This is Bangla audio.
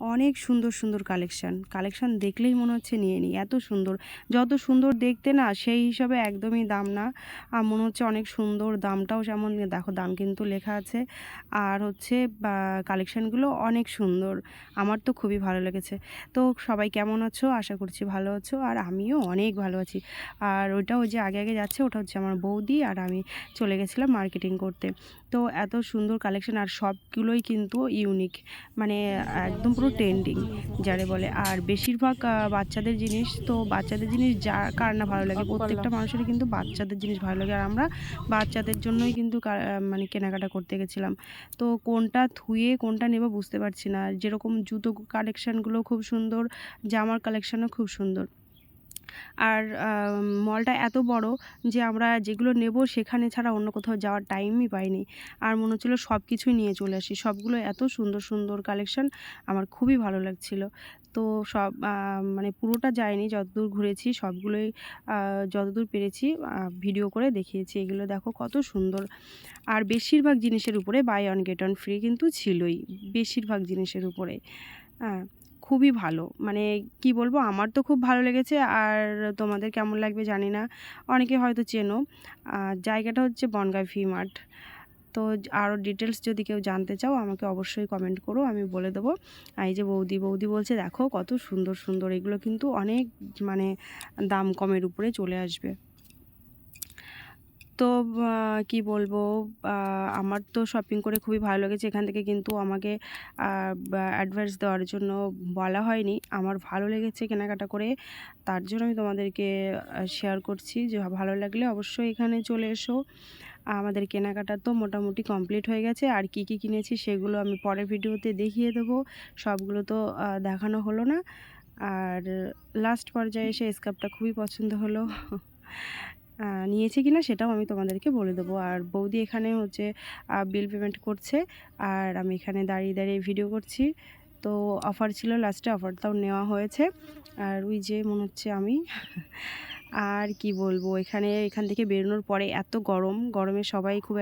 অনেক সুন্দর সুন্দর কালেকশান কালেকশান দেখলেই মনে হচ্ছে নিয়ে নিই। এত সুন্দর। যত সুন্দর দেখতে না, সেই হিসাবে একদমই দাম না। আর মনে হচ্ছে অনেক সুন্দর দামটাও যেমন দেখো দাম কিন্তু লেখা আছে। আর হচ্ছে কালেকশানগুলো অনেক সুন্দর। আমার তো খুবই ভালো লেগেছে। তো সবাই কেমন আছো? আশা করছি ভালো আছো। আর আমিও অনেক ভালো আছি। আর ওটা ওই যে আগে আগে যাচ্ছে, ওটা হচ্ছে আমার বৌদি। আর আমি চলে গেছিলাম মার্কেটিং করতে। তো এত সুন্দর কালেকশন আর সবগুলোই কিন্তু ইউনিক মানে একদম পুরো ট্রেন্ডিং যারে বলে। আর বেশিরভাগ বাচ্চাদের জিনিস তো বাচ্চাদের জিনিস যা কার না ভালো লাগে। প্রত্যেকটা মানুষেরই কিন্তু বাচ্চাদের জিনিস ভালো লাগে। আর আমরা বাচ্চাদের জন্যই কিন্তু মানে কেনাকাটা করতে গেছিলাম। তো কোনটা থুয়ে কোনটা নেব বুঝতে পারছি না। যেরকম জুতো কালেকশানগুলো খুব সুন্দর জামার কালেকশানও খুব সুন্দর। আর মলটা এত বড় যে আমরা যেগুলো নেব সেখানে ছাড়া অন্য কোথাও যাওয়ার টাইমই পাইনি। আর মনে হচ্ছিল সব কিছুই নিয়ে চলে আসি। সবগুলো এত সুন্দর সুন্দর কালেকশন আমার খুবই ভালো লাগছিল। তো সব মানে পুরোটা যায়নি যতদূর ঘুরেছি সবগুলোই যতদূর পেরেছি ভিডিও করে দেখিয়েছি। এগুলো দেখো কত সুন্দর। আর বেশিরভাগ জিনিসের উপরে buy one get one free কিন্তু ছিলই, বেশিরভাগ জিনিসের উপরে। হ্যাঁ। খুবই ভালো। মানে কি বলব, আমার তো খুব ভালো লেগেছে আর তোমাদের কেমন লাগবে জানি না। অনেকে হয়তো চেনো। জায়গাটা হচ্ছে বনগাঁ ভি মার্ট। তো আরও ডিটেলস যদি কেউ জানতে চাও, আমাকে অবশ্যই কমেন্ট করো, আমি বলে দেবো। এই যে বৌদি বৌদি বলছে, দেখো কত সুন্দর সুন্দর। এগুলো কিন্তু অনেক মানে দাম কমের উপরে চলে আসবে। তো কি বলব আমার তো শপিং করে খুবই ভালো লেগেছে। এখান থেকে কিন্তু আমাকে অ্যাডভাইস দেওয়ার জন্য বলা হয়নি। আমার ভালো লেগেছে কেনাকাটা করে। তার জন্য আমি তোমাদেরকে শেয়ার করছি যে ভালো লাগলে অবশ্যই এখানে চলে এসো। আমাদের কেনাকাটা তো মোটামুটি কমপ্লিট হয়ে গেছে। আর কি কি কিনেছি সেগুলো আমি পরের ভিডিওতে দেখিয়ে দেবো। সবগুলো তো দেখানো হলো না। আর লাস্ট পর্যায়ে এসে স্কার্ফটা খুবই পছন্দ হলো। নিয়েছে কিনা সেটাও আমি তোমাদেরকে বলে দেবো। আর বৌদি এখানে হচ্ছে বিল পেমেন্ট করছে। আর আমি এখানে দাঁড়িয়ে দাঁড়িয়ে ভিডিও করছি। তো অফার ছিল লাস্টে অফারটাও নেওয়া হয়েছে। আর ওই যে মনে হচ্ছে আমি। আর কি বলব, এখানে, এখান থেকে বেরোনোর পরে এত গরম। গরমে সবাই খুব